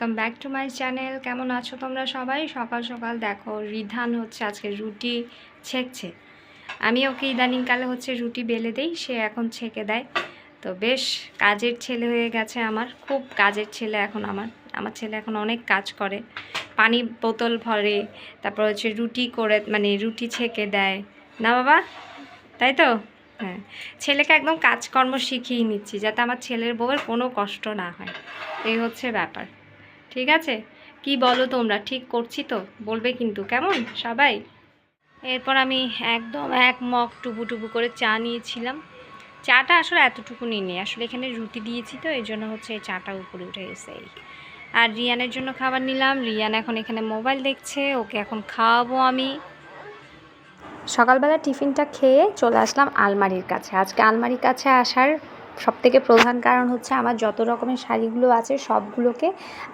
Welcome back to my channel কেমন আছো তোমরা সবাই? সকাল সকাল দেখো, রিধান হচ্ছে আজকে রুটি ছেঁকছে। আমি ওকে ইদানিংকালে হচ্ছে রুটি বেলে দেই, সে এখন ছেঁকে দেয়। তো বেশ কাজের ছেলে হয়ে গেছে আমার, খুব কাজের ছেলে এখন আমার। আমার ছেলে এখন অনেক কাজ করে। পানি বোতল ভরে, তারপর হচ্ছে রুটি করে মানে রুটি ছেঁকে দেয়। না বাবা? তাই তো? হ্যাঁ। ছেলেকে একদম কাজকর্ম শিখিয়ে নিচ্ছি, যাতে আমার ছেলের বউয়ের কোনো কষ্ট না হয়। এই হচ্ছে ব্যাপার। ঠিক আছে? কি বলো তোমরা? ঠিক করছি তো। বলবে কিন্তু, কেমন? সবাই? এরপর আমি একদম এক মগ টুবু টুবু করে চা নিয়েছিলাম। চাটা আসলে এতটুকু নিইনি আসলে এখানে রুটি দিয়েছি তো, এই জন্য হচ্ছে এই চাটা উপরে উঠে গেছে এই। আর রিয়ানের জন্য খাবার নিলাম। রিয়ান এখন এখানে মোবাইল দেখছে, ওকে এখন খাওয়াবো আমি। সকালবেলা টিফিনটা খেয়ে চলে আসলাম আলমারির কাছে। আজকে আলমারির কাছে আসার সবথেকে প্রধান কারণ হচ্ছে আমার যত রকমের শাড়িগুলো আছে, সবগুলোকে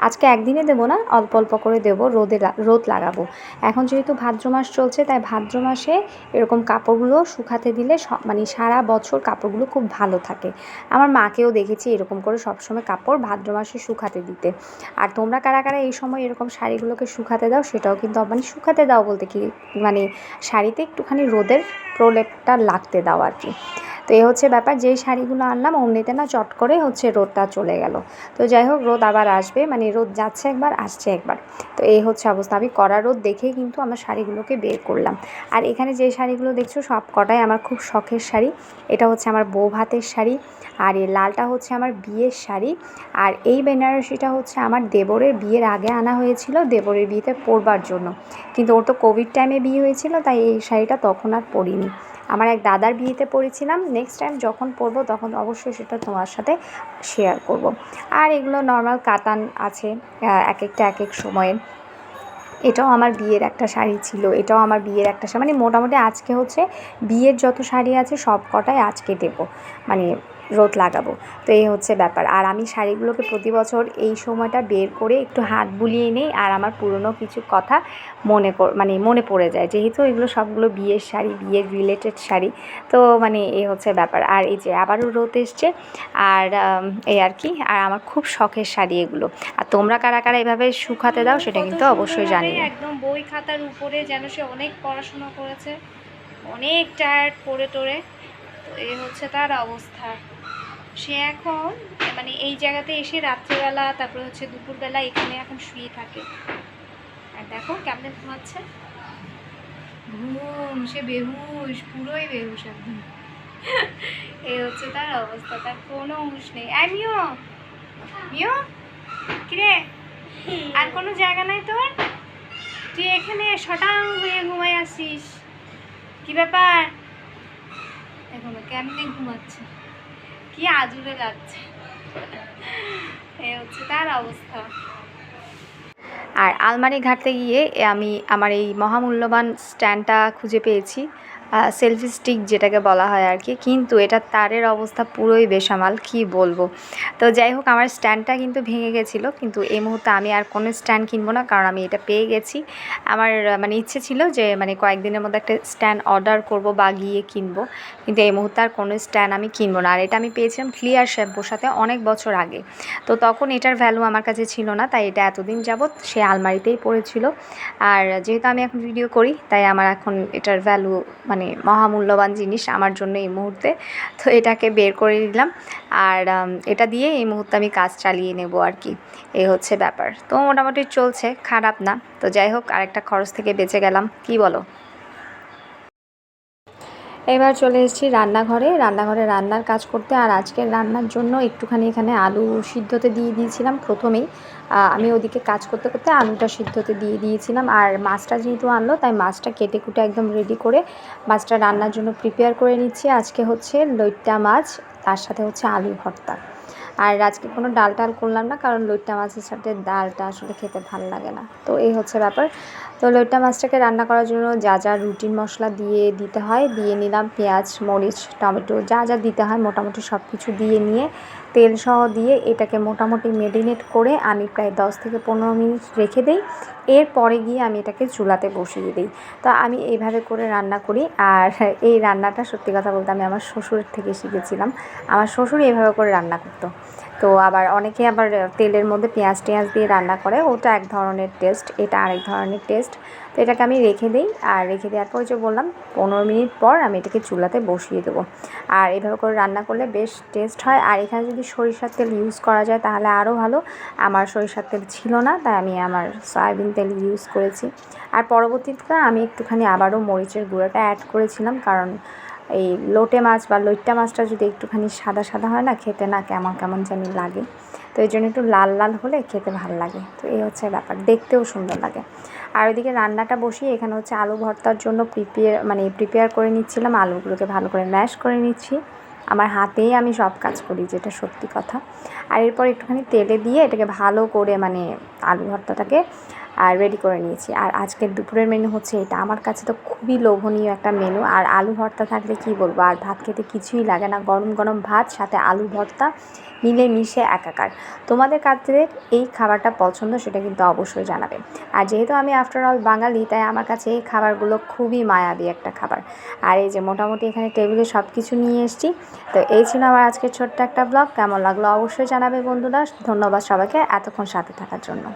আজকে একদিনে দেবো না, অল্প অল্প করে দেবো, রোদে রোদ লাগাবো। এখন যেহেতু ভাদ্র মাস চলছে, তাই ভাদ্র মাসে এরকম কাপড়গুলো শুকাতে দিলে সব মানে সারা বছর কাপড়গুলো খুব ভালো থাকে। আমার মাকেও দেখেছি এরকম করে সবসময় কাপড় ভাদ্র মাসে শুকাতে দিতে। আর তোমরা কারা কারা এই সময় এরকম শাড়িগুলোকে শুকাতে দাও, সেটাও কিন্তু মানে শুকাতে দাও বলতে কি মানে শাড়িতে একটুখানি রোদের প্রলেপটা লাগতে দাও আর কি। তো এ হচ্ছে ব্যাপার, যেই শাড়িগুলো আনলাম অমনিতে না চট করে হচ্ছে রোদটা চলে গেল। তো যাই হোক, রোদ আবার আসবে মানে রোদ যাচ্ছে একবার, আসছে একবার। তো এই হচ্ছে অবস্থা, আমি কড়া রোদ দেখেই কিন্তু আমার শাড়িগুলোকে বের করলাম। আর এখানে যে শাড়িগুলো দেখছ, সব কটাই আমার খুব শখের শাড়ি। এটা হচ্ছে আমার বউ ভাতের শাড়ি, আর এই লালটা হচ্ছে আমার বিয়ের শাড়ি। আর এই বেনারসিটা হচ্ছে আমার দেবরের বিয়ের আগে আনা হয়েছিল, দেবরের বিয়েতে পরবার জন্য। কিন্তু ওর তো কোভিড টাইমে বিয়ে হয়েছিল, তাই এই শাড়িটা তখন আর পরিনি। আমার এক দাদার বিয়েতে পড়েছিলাম। নেক্সট টাইম যখন পরবো তখন অবশ্যই সেটা তোমার সাথে শেয়ার করব। আর এগুলো নর্মাল কাতান আছে এক একটা এক এক সময়ের এটাও আমার বিয়ের একটা শাড়ি ছিল, এটাও আমার বিয়ের একটা শাড়ি। মানে মোটামুটি আজকে হচ্ছে বিয়ের যত শাড়ি আছে সব কটাই আজকে দেবো। মানে রোদ লাগাবো। তো এই হচ্ছে ব্যাপার। আর আমি শাড়িগুলোকে প্রতি বছর এই সময়টা বের করে একটু হাত বুলিয়ে নেই আর আমার পুরনো কিছু কথা মনে কর মানে মনে পড়ে যায়। যেহেতু এগুলো সবগুলো বিয়ের শাড়ি বিয়ের রিলেটেড শাড়ি তো মানে এই হচ্ছে ব্যাপার। আর এই যে আবারও রোদ এসছে আর এই আর কি আর আমার খুব শখের শাড়ি এগুলো। আর তোমরা কারা কারা এভাবে শুকাতে দাও সেটা কিন্তু অবশ্যই জানিও। একদম বই খাতার উপরে যেন সে অনেক পড়াশোনা করেছে অনেক টায়ার্ড পড়ে টোরে। এই হচ্ছে তার অবস্থা। সে এখন মানে এই জায়গাতে এসে রাত্রেবেলা তারপরে হচ্ছে দুপুরবেলা এখানে এখন শুয়ে থাকে। আর দেখো কেমন ঘুমাচ্ছে। ঘুম সে বেহুশ পুরোই বেহুশ একদম। এই হচ্ছে তার অবস্থা তার কোনো হুঁশ নেই। আই মিও মিও কিরে? আর কোনো জায়গা নাই তোর? তুই এখানে শটাং হয়ে ঘুমাই আসিস কি ব্যাপার? দেখো না কেমনে ঘুমাচ্ছে? কি আজুরে লাগছে? এ হচ্ছে তার অবস্থা। আর আলমারি ঘাটতে গিয়ে আমি, আমার এই মহামূল্যবান স্ট্যান্ডটা খুঁজে পেয়েছি। সেলফি স্টিক যেটাকে বলা হয় আর কি। কিন্তু এটা তারের অবস্থা পুরোই বেসামাল, কি বলব? তো যাই হোক, আমার স্ট্যান্ডটা কিন্তু ভেঙে গেছিল, কিন্তু এই মুহূর্তে আমি আর কোনো স্ট্যান্ড কিনবো না, কারণ আমি এটা পেয়ে গেছি। আমার মানে ইচ্ছে ছিল যে মানে কয়েকদিনের মধ্যে একটা স্ট্যান্ড অর্ডার করব বা গিয়ে কিনবো, কিন্তু এই মুহূর্তে আর কোনো স্ট্যান্ড আমি কিনবো না। আর এটা আমি পেয়েছিলাম ক্লিয়ার শ্যাম্পুর সাথে অনেক বছর আগে। তো তখন এটার ভ্যালু আমার কাছে ছিল না, তাই এটা এতদিন যাবৎ সে আলমারিতেই পড়েছিল। আর যেহেতু আমি এখন ভিডিও করি, তাই আমার এখন এটার ভ্যালু মানে মহামূল্যবান জিনিস আমার জন্য এই মুহূর্তে। তো এটাকে বের করে নিলাম। আর এটা দিয়ে এই মুহূর্তে আমি কাজ চালিয়ে নেব আর কি। এই হচ্ছে ব্যাপার। তো মোটামুটি চলছে, খারাপ না। তো যাই হোক, আরেকটা খরচ থেকে বেঁচে গেলাম। কি বলো? এবার চলে এসেছি রান্নাঘরে। রান্নাঘরে রান্নার কাজ করতে আর আজকের রান্নার জন্য একটুখানি এখানে আলু সিদ্ধতে দিয়ে দিয়েছিলাম প্রথমেই। আমি ওদিকে কাজ করতে করতে আলুটা সিদ্ধতে দিয়ে দিয়েছিলাম। আর মাছটা যেহেতু আনলো, তাই মাছটা কেটে কুটে একদম রেডি করে মাছটা রান্নার জন্য প্রিপেয়ার করে নিচ্ছি। আজকে হচ্ছে লইট্টা মাছ, তার সাথে হচ্ছে আলু ভর্তা। আর আজকে কোনো ডাল টাল করলাম না, কারণ লইট্টা মাছের সাথে ডালটা আসলে খেতে ভালো লাগে না। তো এই হচ্ছে ব্যাপার। তো লইট্টা মাছটাকে রান্না করার জন্য যা যা রুটিন মশলা দিয়ে দিতে হয়, দিয়ে নিলাম পেঁয়াজ, মরিচ, টমেটো, যা যা দিতে হয় মোটামুটি সব কিছু দিয়ে নিয়ে তেল সহ দিয়ে এটাকে মোটামুটি মেরিনেট করে আমি প্রায় দশ থেকে পনেরো মিনিট রেখে দিই। এরপরে গিয়ে আমি এটাকে চুলাতে বসিয়ে দিই। তো আমি এইভাবে করে রান্না করি আর এই রান্নাটা সত্যি কথা বলতে আমি আমার শ্বশুরের থেকে শিখেছিলাম। আমার শ্বশুর এইভাবে করে রান্না করতো। তো আবার অনেকে আবার তেলের মধ্যে পেঁয়াজ টেঁয়াজ দিয়ে রান্না করে, ওটা এক ধরনের টেস্ট এটা আরেক ধরনের টেস্ট তো এটাকে আমি রেখে দিই, আর রেখে দেওয়ার পর যে বললাম, পনেরো মিনিট পর আমি এটাকে চুলাতে বসিয়ে দেবো। আর এভাবে করে রান্না করলে বেশ টেস্ট হয়। আর এখানে যদি সরিষার তেল ইউজ করা যায়, তাহলে আরও ভালো। আমার সরিষার তেল ছিল না, তাই আমি আমার সয়াবিন তেল ইউজ করেছি। আর পরবর্তীতে আমি একটুখানি আবারও মরিচের গুঁড়োটা অ্যাড করেছিলাম, কারণ এই লোটে মাছ বা লইট্টা মাছটা যদি একটুখানি সাদা সাদা হয় না, খেতে না কেমন কেমন জানি লাগে। তো এই জন্য একটু লাল লাল হলে খেতে ভালো লাগে। তো এই হচ্ছে ব্যাপার, দেখতেও সুন্দর লাগে। আর ওইদিকে রান্নাটা বসিয়ে এখানে হচ্ছে আলু ভর্তার জন্য প্রিপেয়ার মানে প্রিপেয়ার করে নিচ্ছিলাম, আলুগুলোকে ভালো করে ম্যাশ করে নিচ্ছি। আমার হাতেই আমি সব কাজ করি, যেটা সত্যি কথা। আর এরপর একটুখানি তেলে দিয়ে এটাকে ভালো করে মানে আলু ভর্তাটাকে আর রেডি করে নিয়েছি। আর আজকের দুপুরের মেনু হচ্ছে এটা। আমার কাছে তো খুবই লোভনীয় একটা মেনু আর আলু ভর্তা থাকলে কি বলব? আর ভাত খেতে কিছুই লাগে না। গরম গরম ভাত, সাথে আলু ভর্তা মিলে মিশে একাকার। তোমাদের কাদের এই খাবারটা পছন্দ সেটা কিন্তু অবশ্যই জানাবে। আর যেহেতু আমি আফটার অল বাঙালি, তাই আমার কাছে এই খাবারগুলো খুবই মায়াবী একটা খাবার। আর এই যে মোটামুটি এখানে টেবিলে সব কিছু নিয়ে এসেছি। তো এই ছিল আমার আজকের ছোট্ট একটা ব্লগ কেমন লাগল অবশ্যই জানাবে বন্ধুরা। ধন্যবাদ সবাইকে। এতক্ষণ সাথে থাকার জন্য।